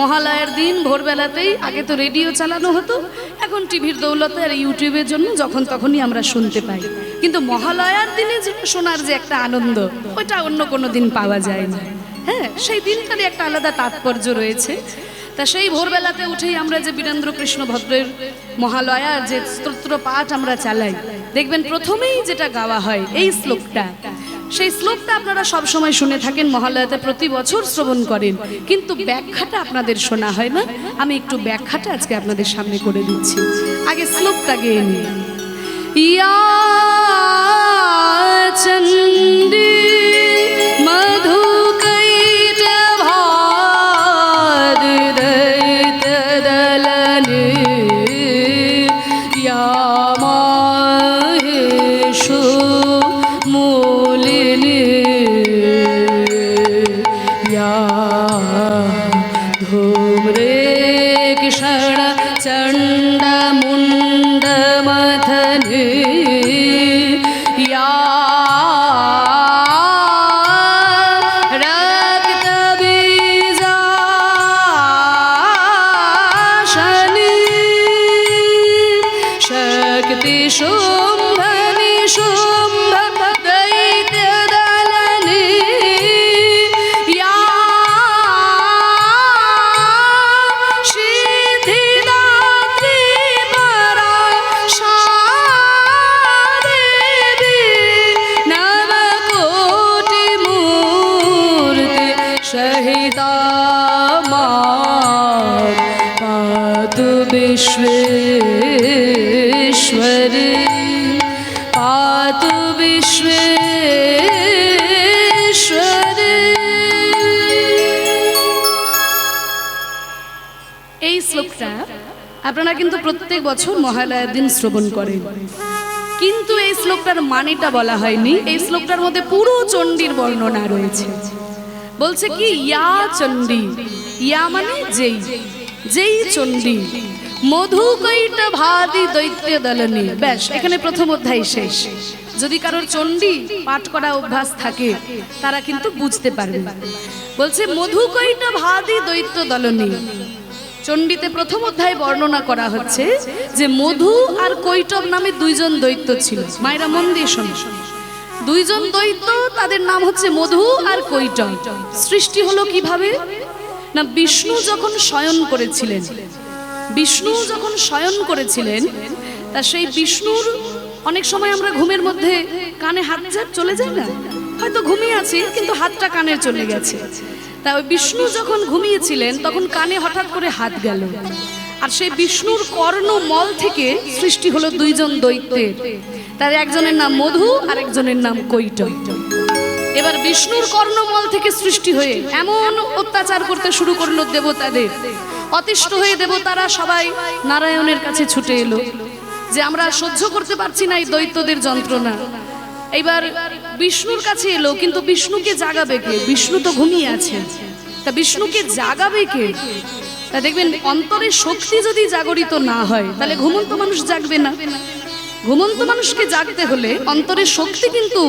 মহালয়ার দিন ভোরবেলাতেই আগে তো রেডিও চালানো হতো, এখন টিভির দৌলতে আর ইউটিউবের জন্য যখন তখনই আমরা শুনতে পাই। কিন্তু মহালয়ার দিনে শোনার যে একটা আনন্দ ওইটা অন্য কোনো দিন পাওয়া যায় না হ্যাঁ সেই দিনটারই একটা আলাদা তাৎপর্য রয়েছে। তা সেই ভোরবেলাতে উঠেই আমরা যে বীরেন্দ্র কৃষ্ণ ভদ্রের মহালয়ার যে স্তোত্র পাঠ আমরা চালাই, দেখবেন প্রথমেই যেটা গাওয়া হয়, এই শ্লোকটা সেই শ্লোকটা আপনারা সব সময় শুনে থাকেন, মহালয়াতে প্রতি বছর শ্রবণ করেন। কিন্তু ব্যাখ্যাটা আপনাদের শোনা হয় না। আমি একটু ব্যাখ্যাটা আজকে আপনাদের সামনে করে দিচ্ছি। আগে শ্লোকটা গেয়ে নিই ইয়া চণ্ডী আপনারা কিন্তু প্রত্যেক বছর মহালয়ার দিন শ্রবণ করেন কিন্তু এই শ্লোকটার মানেটা বলা হয়নি। এই শ্লোকটার মধ্যে পুরো চণ্ডীর বর্ণনা রয়েছে। বলছে কি, ইয়া চণ্ডী, ইয়া মানে যেই যেই চণ্ডী। মধু কৈট ভাদি দৈত্য দলনী। ব্যাস, এখানে প্রথম অধ্যায় শেষ। যদি কারোর চণ্ডী পাঠ করা অভ্যাস থাকে, তারা কিন্তু বুঝতে পারবে। বলছে, মধু কৈট ভাদি দৈত্য দলনী। চণ্ডীতে প্রথম অধ্যায় বর্ণনা করা হচ্ছে যে মধু আর কৈটব নামে দুইজন দৈত্য ছিল, মায়েরা মন দিয়ে শোনো। দুইজন দৈত্য, তাদের নাম হচ্ছে মধু আর কৈটব। সৃষ্টি হলো কীভাবে? না, বিষ্ণু যখন শয়ন করেছিলেন, বিষ্ণু যখন শয়ন করেছিলেন, তা সেই বিষ্ণুর অনেক সময় আমরা ঘুমের মধ্যে কানে হাত চলে যায় না? হয়তো ঘুমিয়ে আছি, কিন্তু হাতটা কানে চলে গেছে। তা ওই বিষ্ণু যখন ঘুমিয়েছিলেন, তখন কানে হঠাৎ করে হাত গেল। আর সেই বিষ্ণুর কর্ণ মল থেকে সৃষ্টি হলো দুইজন দৈত্যের। তার একজনের নাম মধু, আর একজনের নাম কৈট। এবার বিষ্ণুর কর্ণমল থেকে সৃষ্টি হয়ে এমন অত্যাচার করতে শুরু করল দেবতাদের। অতিষ্ঠ হয়ে দেবতারা সবাই নারায়ণের কাছে ছুটে এলো যে, আমরা সহ্য করতে পারছি না এই দৈত্যদের যন্ত্রণা। এইবার বিষ্ণুর কাছে এলো, কিন্তু বিষ্ণুকে জাগাবে কে? বিষ্ণু তো ঘুমিয়ে আছে। তা বিষ্ণুকে জাগাবে কে? তা দেখবেন অন্তরের শক্তি যদি জাগরিত না হয়, তাহলে ঘুমন্ত মানুষ জাগবে না। ঘুমন্ত মানুষকে জাগতে হলে অন্তরের শক্তি কিন্তু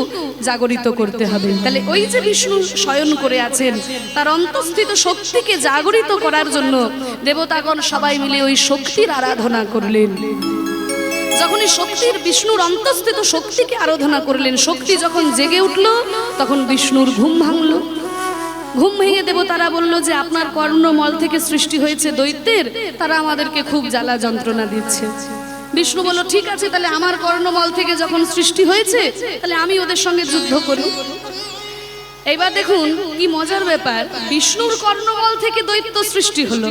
জাগরিত করতে হবে। তাহলে ওই যে বিষ্ণু শয়ন করে আছেন, তার অন্তঃস্থিত শক্তিকে জাগরিত করার জন্য দেবতাগণ সবাই মিলে ওই শক্তির আরাধনা করলেন। যখন এই শক্তির বিষ্ণুর অন্তঃস্থিত শক্তিকে আরাধনা করলেন, শক্তি যখন জেগে উঠল, তখন বিষ্ণুর ঘুম ভাঙলো। ঘুম ভেঙে দেব তারা বলল যে, আপনার কর্ণমল থেকে সৃষ্টি হয়েছে দৈত্যের, তারা আমাদেরকে খুব জ্বালা যন্ত্রণা দিচ্ছে। বিষ্ণু বলল, ঠিক আছে, তাহলে আমার কর্ণমল থেকে যখন সৃষ্টি হয়েছে, তাহলে আমি ওদের সঙ্গে যুদ্ধ করি এইবার দেখুন, কি মজার ব্যাপার, বিষ্ণুর কর্ণমল থেকে দৈত্য সৃষ্টি হলো।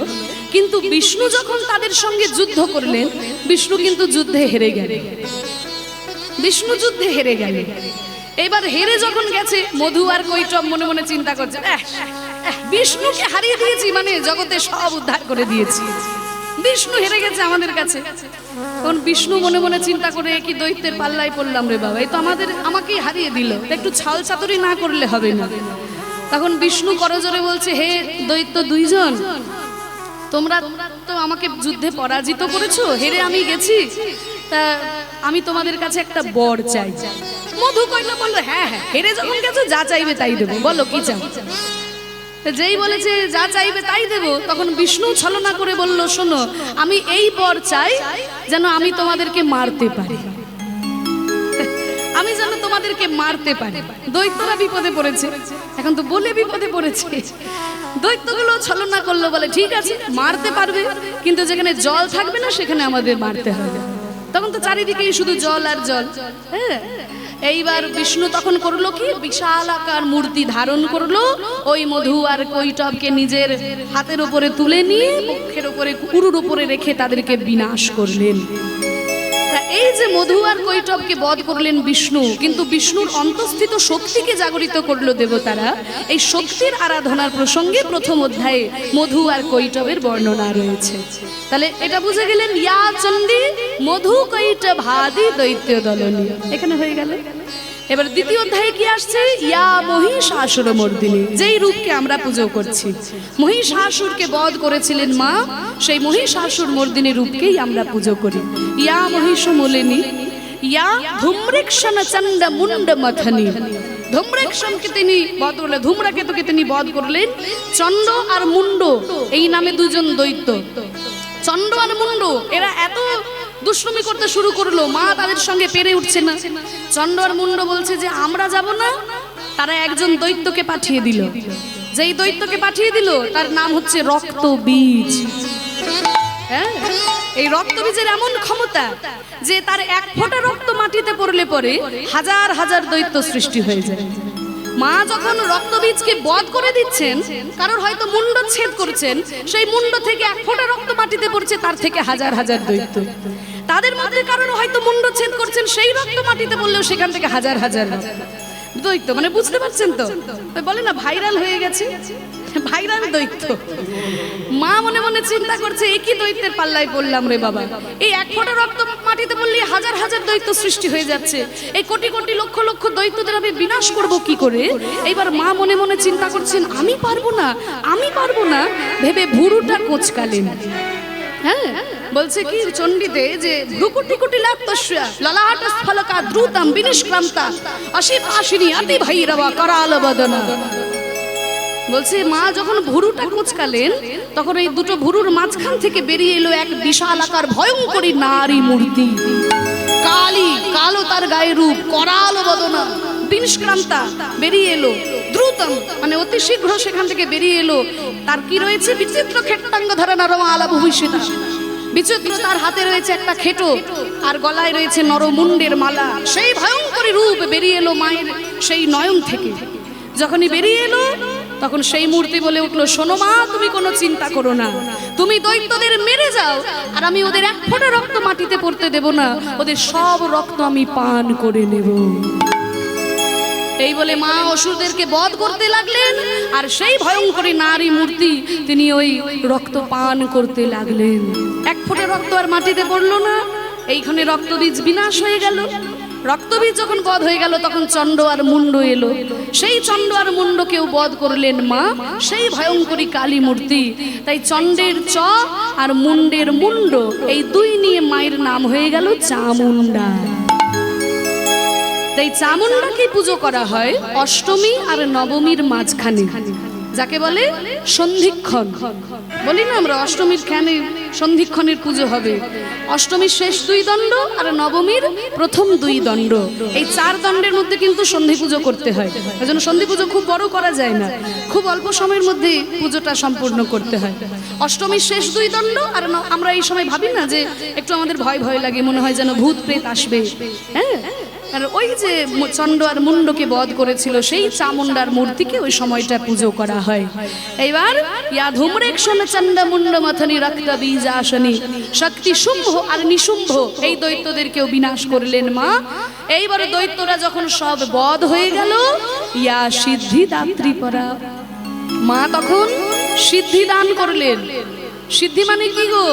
কিন্তু বিষ্ণু যখন তাদের সঙ্গে যুদ্ধ করলেন বিষ্ণু কিন্তু যুদ্ধে হেরে গেলেন। বিষ্ণু যুদ্ধে হেরে গেল এবার হেরে যখন গেছে মধু আর কৈটব মনে মনে চিন্তা করছে "এহ, এহ, বিষ্ণুকে হারিয়ে দিয়েছি মানে জগতে সব উদ্ধার করে দিয়েছি। বিষ্ণু হেরে গেছে আমাদের কাছে। তখন বিষ্ণু মনে মনে চিন্তা করে কি দৈত্যের পাল্লায় পড়লাম রে বাবা এই তো আমাদের আমাকেই হারিয়ে দিল। একটু ছাল চাতুরি না করলে হবে না। তখন বিষ্ণু করজোরে বলছে হে দৈত্য দুইজন তোমরা তো আমাকে যুদ্ধে পরাজিত করেছ, হেরে আমি গেছি। তা আমি তোমাদের কাছে একটা বর চাই। মধু কইলা বলল হ্যাঁ হ্যাঁ হেরে যখন গেছো, যা চাইবে তাই দেবো। বলো, কি চাও? যেই বলেছে, যা চাইবে তাই দেব, তখন বিষ্ণু ছলনা করে বলল, শোনো, আমি এই বর চাই যেন আমি তোমাদেরকে মারতে পারি। আমি যেন তোমাদেরকে মারতে পারি। দৈত্যরা বিপদে পড়েছে। এখন তো বলে বিপদে পড়েছে। দৈত্যগুলো ছলনা করল বলে, ঠিক আছে, মারতে পারবে, কিন্তু যেখানে জল থাকবে না, সেখানে আমাদের মারতে হবে। তখন তো চারিদিকেই শুধু জল আর জল হ্যাঁ? এইবার বিষ্ণু তখন করল কি? বিশাল আকার মূর্তি ধারণ করল, ওই মধু আর কৈটবকে নিজের হাতের উপরে তুলে নিয়ে মুখের উপরে, কুকুরের উপরে রেখে তাদেরকে বিনাশ করলেন। এই যে মধু আর কৈটবকে বধ করলেন বিষ্ণু, কিন্তু বিষ্ণুর অন্তঃস্থিত শক্তিকে জাগরিত করল দেবতারা, এই শক্তির আরাধনার প্রসঙ্গে প্রথম অধ্যায়ে মধু আর কৈটবের বর্ণনা রয়েছে। তাহলে এটা বুঝে গেলেন, ইয়া চন্ডী মধু কৈটব হাদি দৈত্য দলনী এখানে হয়ে গেল। এবার দ্বিতীয় অধ্যায়ে কি আসছে? ইয়া মহিষাসুর মর্দিনী যেই রূপকে আমরা পুজো করছি। মহিষাসুরকে বধ করেছিলেন মা, সেই মহিষাসুর মর্দিনী রূপকেই আমরা পুজো করি। ইয়া মহিষ মলিনী, ইয়া ধূম্রেক্ষণ চন্ড মুন্ড মথনী। ধূম্রেক্ষণকে তিনি বধ করলেন ধূম্রাকেতুকে তিনি বধ করলেন। চন্ড আর মুন্ড, এই নামে দুজন দৈত্য। চন্ড আর মুন্ড, এরা এত দুষ্টুমি করতে শুরু করল। মা তাদের সঙ্গে পেরে উঠছে না। চন্ড আর মুন্ড বলছে যে, আমরা যাব না। তারা একজন দৈত্যকে পাঠিয়ে দিল। যেই দৈত্যকে পাঠিয়ে দিল, তার নাম হচ্ছে রক্ত বীজ হ্যাঁ? এই রক্তবীজের এমন ক্ষমতা যে, তার এক ফোঁটা রক্ত মাটিতে পড়লে পরে হাজার হাজার দৈত্য সৃষ্টি হয়ে যায়। মা যখন রক্তবীজকে বধ করে দিচ্ছেন, কারোর হয়তো মুন্ড ছেদ করছেন, সেই মুন্ড থেকে এক ফোঁটা রক্ত মাটিতে পড়ছে, তার থেকে হাজার হাজার দৈত্য। তাদের মধ্যে কারণ হয়তো মুন্ড ছেদ করছেন, সেই রক্ত মাটিতে পড়লেও সেখান থেকে হাজার হাজার। দৈত্য। মানে বুঝতে পারছেন তো বলে না, ভাইরাল হয়ে গেছে? ভাইরাল দৈত্য। মা মনে মনে চিন্তা করছে একই দৈত্যের পাল্লায় পড়লাম রে বাবা? এই এক ফোঁটা রক্ত মাটিতে পড়লে হাজার হাজার দৈত্য সৃষ্টি হয়ে যাচ্ছে। এই কোটি কোটি লক্ষ লক্ষ দৈত্যদের আমি বিনাশ করব কি করে? এইবার মা মনে মনে চিন্তা করছেন, আমি পারব না, আমি পারব না। ভেবে ভুরুটা কোচকালেন। হ্যাঁ বলছে কি চণ্ডীতে যে ভ্রুকুটি কুটি লাপ্তস্য ললাট স্ফলকা দ্রুতম বিনিষ্ক্রান্তা, অসীম আশিনী অতি ভৈরবা করাল বদনা। বলছে, মা যখন ভুরুটা কুচকালেন, তখন এই দুটো ভুরুর মাঝখান থেকে বেরিয়ে এলো এক বিশাল আকার ভয়ঙ্করী নারী মূর্তি। কালী, কালো তার গায়ে রূপ, করাল বদনা বিনিষ্ক্রান্তা বেরিয়ে এলো। দ্রুতম মানে অতি শীঘ্র সেখান থেকে বেরিয়ে এলো। তার কি রয়েছে? বিচিত্র ক্ষেত্রাঙ্গ ধরে নরমা আলা ভবিষ্যতা বিচিত্র তার হাতে রয়েছে একটা খেটো, আর গলায় রয়েছে নরমুন্ডের মালা। সেই ভয়ঙ্করী রূপ বেরিয়ে এলো মায়ের সেই নয়ন থেকে। যখনই বেরিয়ে এলো তখন সেই মূর্তি বলে উঠল, শোনো মা, তুমি কোনো চিন্তা করো না। তুমি দৈত্যদের মেরে যাও, আর আমি ওদের এক ফোঁটা রক্ত মাটিতে পড়তে দেব না। ওদের সব রক্ত আমি পান করে নেব। এই বলে মা অসুরদেরকে বধ করতে লাগলেন, আর সেই ভয়ঙ্করী নারী মূর্তি তিনি ওই রক্ত পান করতে লাগলেন। এক ফোঁটা রক্ত আর মাটিতে পড়ল না, এইখানে রক্তবীজ বিনাশ হয়ে গেল। রক্তবীজ যখন বধ হয়ে গেল, তখন চণ্ড আর মুন্ড এলো। সেই চণ্ড আর মুন্ডকেও বধ করলেন মা, সেই ভয়ঙ্করী কালী মূর্তি। তাই চণ্ডের চ আর মুন্ডের মুন্ড এই দুই নিয়ে মায়ের নাম হয়ে গেল চামুন্ডা তাই চামুন্ডাকে পুজো করা হয় অষ্টমী আর নবমীর মাঝখানে। যাকে বলে সন্ধিক্ষণ। বলি না আমরা অষ্টমীর খানে সন্ধিক্ষণের পুজো হবে। অষ্টমীর শেষ দুই দণ্ড আর নবমীর প্রথম দুই দণ্ড। এই চার দণ্ডের মধ্যে কিন্তু সন্ধি পুজো করতে হয়। ওই জন্য সন্ধি পুজো খুব বড় করা যায় না। খুব অল্প সময়ের মধ্যে পুজোটা সম্পূর্ণ করতে হয়। অষ্টমীর শেষ দুই দণ্ড আর আমরা এই সময় ভাবি না যে একটু আমাদের ভয় ভয় লাগে, মনে হয় যেন ভূত প্রেত আসবে। হ্যাঁ? আর ওই যে চণ্ড আর মুন্ডকে বধ করেছিল, সেই চামুন্ডার মূর্তিকে ওই সময়টা পুজো করা হয়। এইবার ইয়া ধূম্রেক্ষণ চণ্ড মুন্ড মথনি রক্ত বীজ আসনি। শক্তি শুম্ভ আর নিশুম্ভ এই দৈত্যদেরকেও বিনাশ করলেন মা। এইবার দৈত্যরা যখন সব বধ হয়ে গেল, ইয়া সিদ্ধি দাত্রী পরা মা তখন সিদ্ধি দান করলেন। সিদ্ধি মানে কি গো?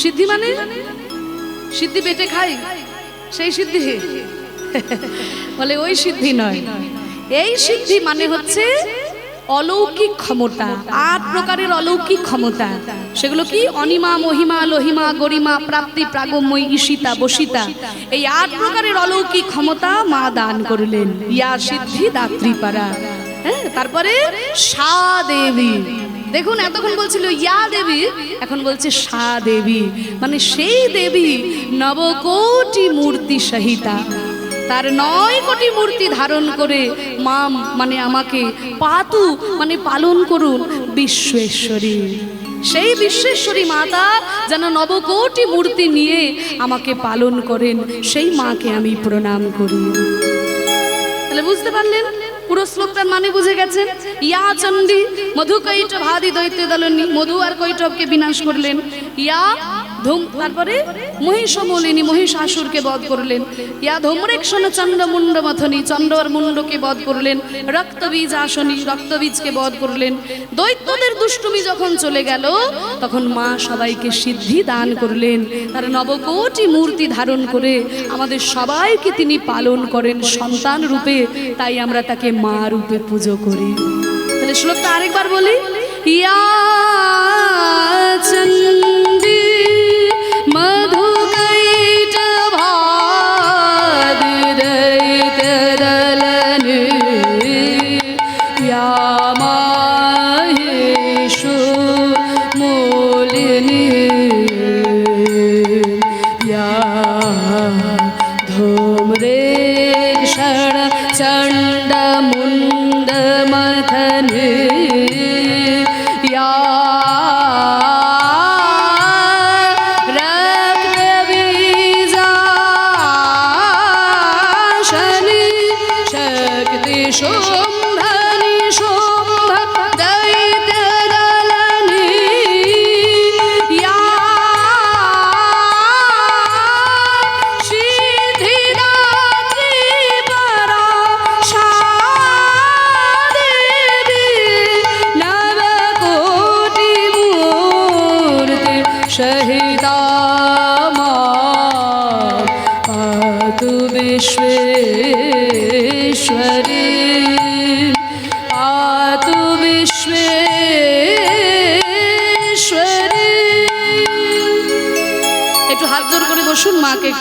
সিদ্ধি মানে? সিদ্ধি পেটে খাই সেই সিদ্ধি। বলে, ওই সিদ্ধি নয়। এই সিদ্ধি মানে হচ্ছে অলৌকিক ক্ষমতা। আট প্রকারের অলৌকিক ক্ষমতা। সেগুলো কি? অনিমা, মহিমা, লহিমা, গরিমা, প্রাপ্তি, প্রাগম্যই, ঈশিতা বসিতা এই আট প্রকারের অলৌকিক ক্ষমতা মা দান করলেন। ইয়া সিদ্ধি দাত্রীপাড়া। হ্যাঁ তারপরে সা দেবী দেখুন, এতক্ষণ বলছিল ইয়া দেবী, এখন বলছে সা দেবী। মানে সেই দেবী নবকোটি মূর্তি সহিতা। তার নয় কোটি মূর্তি ধারণ করে মা মানে আমাকে পাতু মানে পালন করুন বিশ্বেশ্বরী। সেই বিশ্বেশ্বরী মাতা যেন নবকোটি মূর্তি নিয়ে আমাকে পালন করেন, সেই মাকে আমি প্রণাম করি। তাহলে বুঝতে পারলেন? পুরো শ্লোকটার মানে বুঝে গেছেন? ইয়া চণ্ডী মধু কৈটব হাদি দৈত্য দলনী, মধু আর কৈটবকে বিনাশ করলেন। ইয়া ধূম, তারপরে মহিষমলিনী মহিষাসুরকে বধ করলেন। ইয়া ধূম্রেক্ষণ চন্দ্র মুন্ড মথনী চন্দ্র আর মুন্ডকে বধ করলেন। রক্তবীজ আসনী রক্তবীজকে বধ করলেন। দৈত্যদের দুষ্টুমি যখন চলে গেল, তখন মা সবাইকে সিদ্ধি দান করলেন। তার নবকোটি মূর্তি ধারণ করে আমাদের সবাইকে তিনি পালন করেন সন্তান রূপে। তাই আমরা তাকে মা রূপে পুজো করি। তাহলে শ্লোকটা আরেকবার বলি। ইয়া চণ্ডী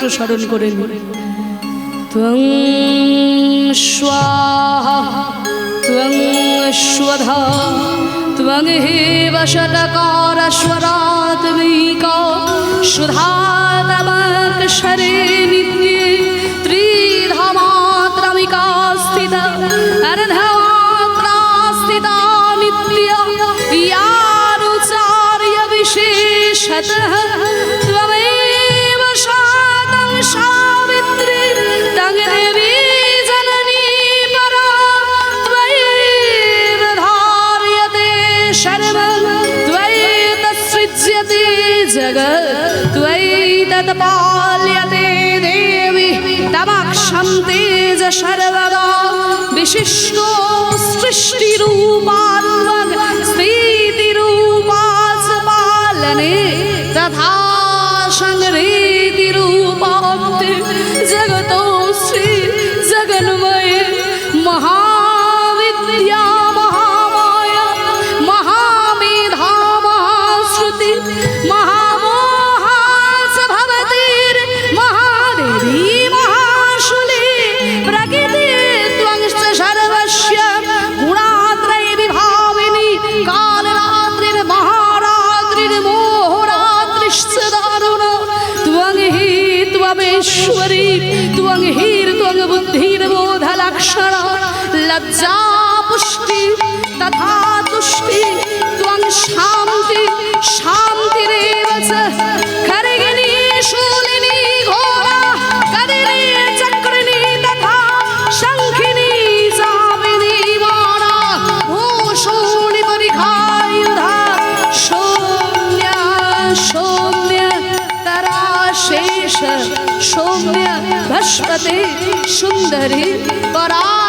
একটু স্মরণ করে নিন ত্বং স্বধা ত্বং হে বসটকার স্বরাত্মিক সুধা सर्वदा विशिष्टो सृष्टिरूपात्मक स्थितिरूपाच पालने तथा संग्रहितिरूपाप्ते जगतो श्री जगन्मये लज्जा पुष्टि तथा तुष्टि त्वं शान्ति शान्तिरेव च खर्गिणी शूलिनी घोरा कदिनी चक्रिणी तथा शङ्खिनी चापिनी वाणा भूषूणि परिखायुधा शून्य शून्य तराशेष सौम्य भस्पते सुन्दरी परापरराग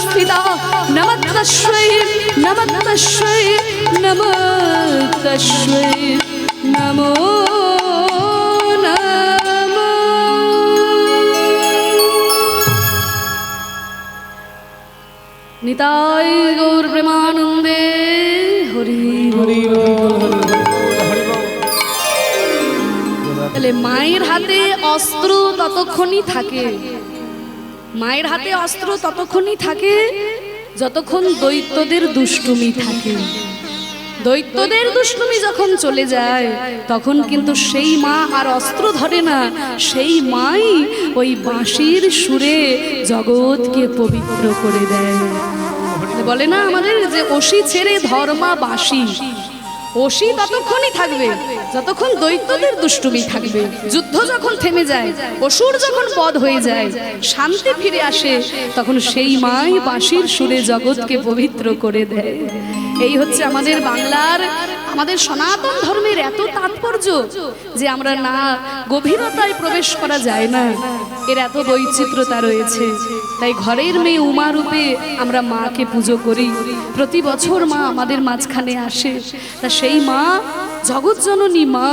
विष्ठिता नमः तस्मै नमः तस्मै नमः, नमो। নিতাই গৌর প্রেমানন্দে হরি হরি তাহলে মায়ের হাতে অস্ত্র ততক্ষণই থাকে। মায়ের হাতে অস্ত্র ততক্ষণই থাকে, যতক্ষণ দৈত্যদের দুষ্টুমি থাকে। দৈত্যদের দুষ্টুমি যখন চলে যায়, তখন কিন্তু সেই মা আর অস্ত্র ধরে না, সেই মাই ওই বাঁশির সুরে জগৎকে পবিত্র করে দেয়। বলে না আমাদের যে অসি ছেড়ে ধর্মা বাঁশি অসি ততক্ষণই থাকবে। যতক্ষণ দৈত্যদের দুষ্টুমি থাকবে, যুদ্ধ যখন থেমে যায়, অসুর যখন পদ হয়ে যায়, শান্তি ফিরে আসে, তখন সেই মাই বাঁশির সুরে জগৎকে পবিত্র করে দেয়। এই হচ্ছে আমাদের বাংলার, আমাদের সনাতন ধর্মের এত তাৎপর্য যে আমরা না গভীরতায় প্রবেশ করা যায় না। এর এত বৈচিত্র্যতা রয়েছে। তাই ঘরের মেয়ে উমা রূপে আমরা মাকে পুজো করি। প্রতি বছর মা আমাদের মাঝখানে আসে। তা সেই মা জগৎজননী মা।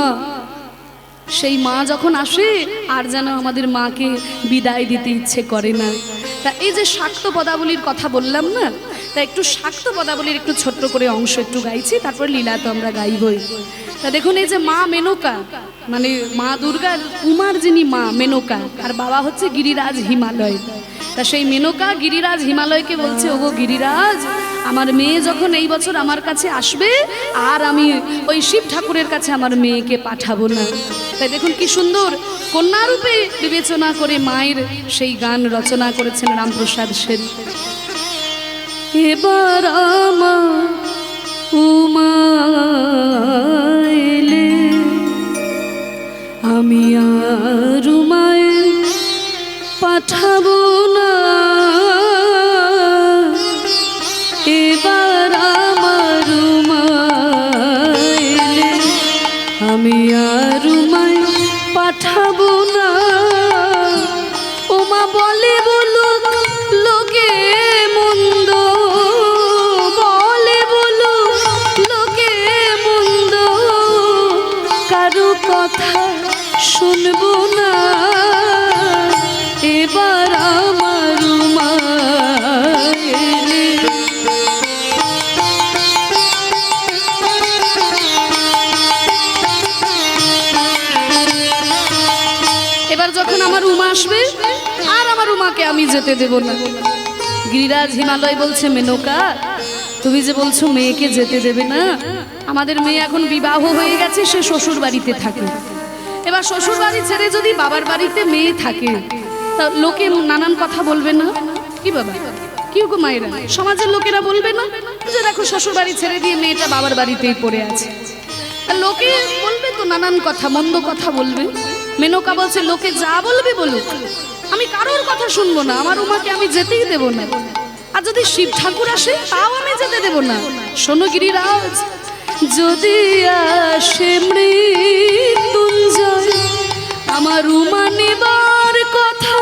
সেই মা যখন আসে, আর যেন আমাদের মাকে বিদায় দিতে ইচ্ছে করে না। তা এই যে শাক্ত পদাবলীর কথা বললাম না, তা একটু শাক্ত পদাবলীর একটু ছোট্ট করে অংশ একটু গাইছি, তারপর লীলা তো আমরা গাইবই। তা দেখুন এই যে মা মেনকা মানে মা দুর্গার উমার যিনি মা মেনকা, আর বাবা হচ্ছে গিরিরাজ হিমালয়। তা সেই মেনকা গিরিরাজ হিমালয়কে বলছে, ওগো গিরিরাজ আমার মেয়ে যখন এই বছর আমার কাছে আসবে, আর আমি ওই শিব ঠাকুরের কাছে আমার মেয়েকে পাঠাবো না। তাই দেখুন কি সুন্দর, কন্যারূপে বিবেচনা করে মায়ের সেই গান রচনা করেছেন রামপ্রসাদ সেন। এবার উমা আমি আর পাঠাবো আমি আর পাঠাবো না। আমি যেতে দেব না। গিরিরাজ হিমালয় বলছে, মেনকা, তুমি যে বলছো মেয়েকে যেতে দেবে না, আমাদের মেয়ে এখন বিবাহ হয়ে গেছে, সে শ্বশুর বাড়িতে থাকে। এবার শ্বশুর বাড়ি ছেড়ে যদি বাবার বাড়িতে মেয়ে থাকে, তা লোকে নানান কথা বলবে না? কি বাবা? কি গো মায়েরা? সমাজের লোকেরা বলবে না যে দেখো শ্বশুর বাড়ি ছেড়ে দিয়ে মেয়েটা বাবার বাড়িতেই পড়ে আছে? লোকে বলবে তো নানান কথা, মন্দ কথা বলবে। মেনকা বলছে, লোকে যা বলবে বলুক। আমি কারোর কথা শুনব না, আমার উমাকে আমি যেতেই দেব না। আর যদি শিব ঠাকুর আসে, তাও আমি যেতে দেব না। সোনগিরি রাজ যদি আসে মৃত্যুঞ্জয়, আমার উমা নেবার কথা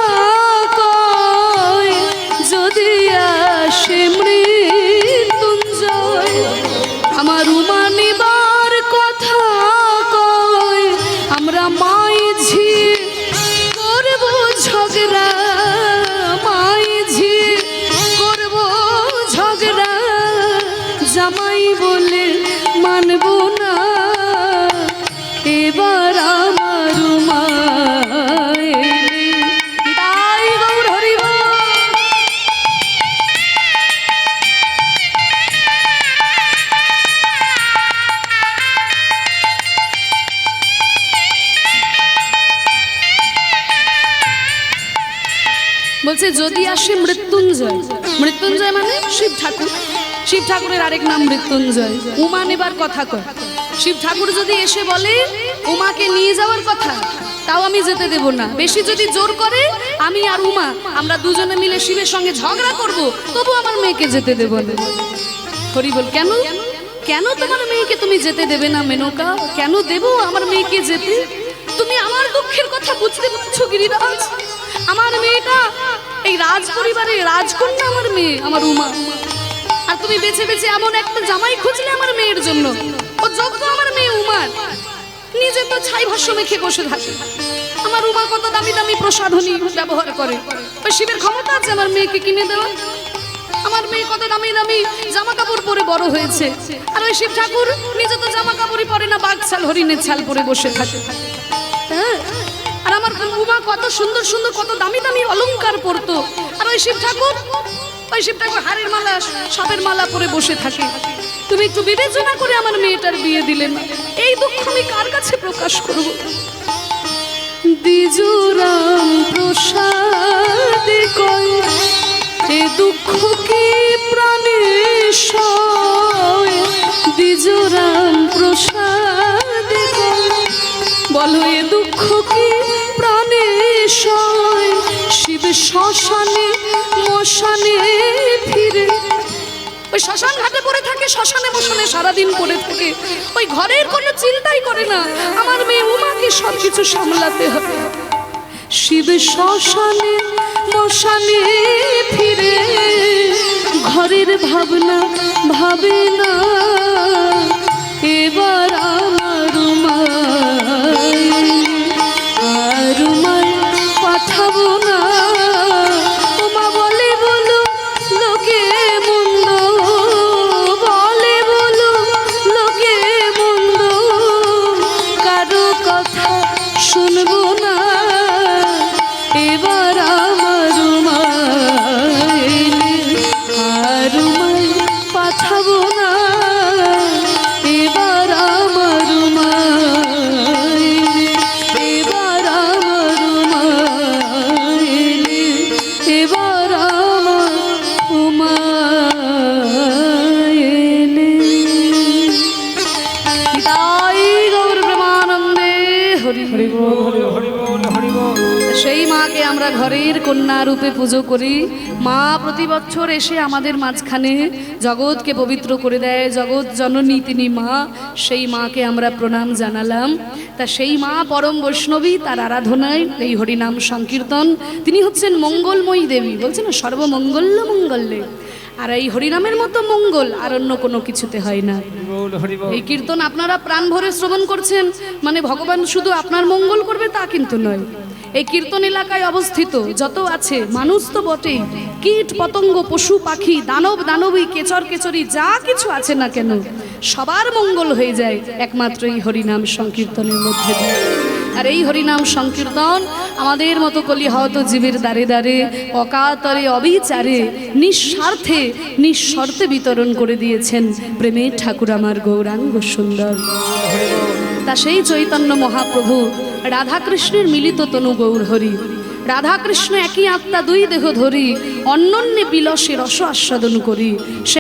আসে মৃত্যুঞ্জয়। মৃত্যুঞ্জয় মানে শিব ঠাকুর। শিব ঠাকুরের আরেক নাম মৃত্যুঞ্জয়। উমা নেবার কথা কয়। শিব ঠাকুর যদি এসে বলে, উমাকে নিয়ে যাওয়ার কথা, তাও আমি যেতে দেব না। বেশি যদি জোর করে, আমি আর উমা, আমরা দুজনে মিলে শিবের সঙ্গে ঝগড়া করব, তবু আমার মেয়েকে যেতে দেব হরি বল, কেন? কেন তোমার মেয়েকে তুমি যেতে দেবে না, মেনকা? কেন দেব আমার মেয়েকে যেতে? তুমি আমার দুঃখের কথা বুঝতে পারছ গিরিরাজ আমার মেয়েটা, এই রাজ পরিবারে রাজকন্যা আমার মেয়ে, আমার উমা। আর তুমি বেছে বেছে এমন একটা জামাই খুঁজলে আমার মেয়ের জন্য। ও যোগ্য আমার মেয়ে উমার। নিজে তো ছাই ভাষ্য মেখে বসে থাকে। আমার উমা কত দামি দামি প্রসাধনী ব্যবহার করে। ওই শিবের ক্ষমতা আছে আমার মেয়েকে কিনে দেওয়া আমার মেয়ে কত দামি দামি জামা কাপড় পরে বড় হয়েছে। আর ওই শিব ঠাকুর নিজে তো জামা কাপড়ই পরে না, বাঘ ছাল, হরিণের ছাল পরে বসে থাকে। হ্যাঁ? উমা কত সুন্দর সুন্দর, কত দামি দামি অলংকার পরতো। আর ওই শিব ঠাকুর, ওই শিব ঠাকুর হাড়ের মালা, সাপের মালা পরে বসে থাকে। তুমি একটু বিবেচনা করে আমার মেয়েটার বিয়ে দিলেন এই দুঃখ আমি কার কাছে প্রকাশ করব? দ্বিজুরাম প্রসাদ কয়, এ দুঃখ কি প্রাণে সয়? দ্বিজুরাম প্রসাদ বলো এ দুঃখ কি শিব শ্মশানে, মশানে ফিরে। ওই শ্মশান ঘাটে পড়ে থাকে, শ্মশানে মশানে সারাদিন পড়ে থাকে। ওই ঘরের কোনো চিন্তাই করে না। আমার মেয়ে উমাকে সব কিছু সামলাতে হবে। শিব শ্মশানে, মশানে ফিরে। ঘরের ভাবনা ভাবে না। এবার না। রূপে পুজো করি। মা প্রতি বছর এসে আমাদের মাঝখানে জগৎকে পবিত্র করে দেয়। জগৎ জননী তিনি মা সেই মাকে আমরা প্রণাম জানালাম। তা সেই মা পরম বৈষ্ণবী তার আরাধনায় এই হরিনাম সংকীর্তন। তিনি হচ্ছেন মঙ্গলময়ী দেবী বলছেন না সর্বমঙ্গল্য মঙ্গল্যে আর এই হরিনামের মতো মঙ্গল আর অন্য কোনো কিছুতে হয় না। এই কীর্তন আপনারা প্রাণ ভরে শ্রবণ করছেন মানে ভগবান শুধু আপনার মঙ্গল করবে তা কিন্তু নয়। এই কীর্তন এলাকায় অবস্থিত, যত আছে, মানুষ তো বটেই। কীট, পতঙ্গ, পশু, পাখি, দানব, দানবী, কেচর, কেচরি, যা কিছু আছে না কেন, সবার মঙ্গল হয়ে যায়। একমাত্র এই হরিনাম সংকীর্তনের মধ্যে আর এই হরিনাম সংকীর্তন আমাদের মতো কলি হয়তো জীবের দ্বারে দ্বারে, অকাতরে অবিচারে, নিঃস্বার্থে, নিঃশর্তে বিতরণ করে দিয়েছেন প্রেমের ঠাকুর আমার গৌরাঙ্গ সুন্দর। তা সেই চৈতন্য মহাপ্রভু রাধাকৃষ্ণের মিলিত তনু গৌর হরি। রাধাকৃষ্ণ একই আত্মা দুই দেহ ধরি অন্যন্যে বিলসে রস আস্বাদন করি।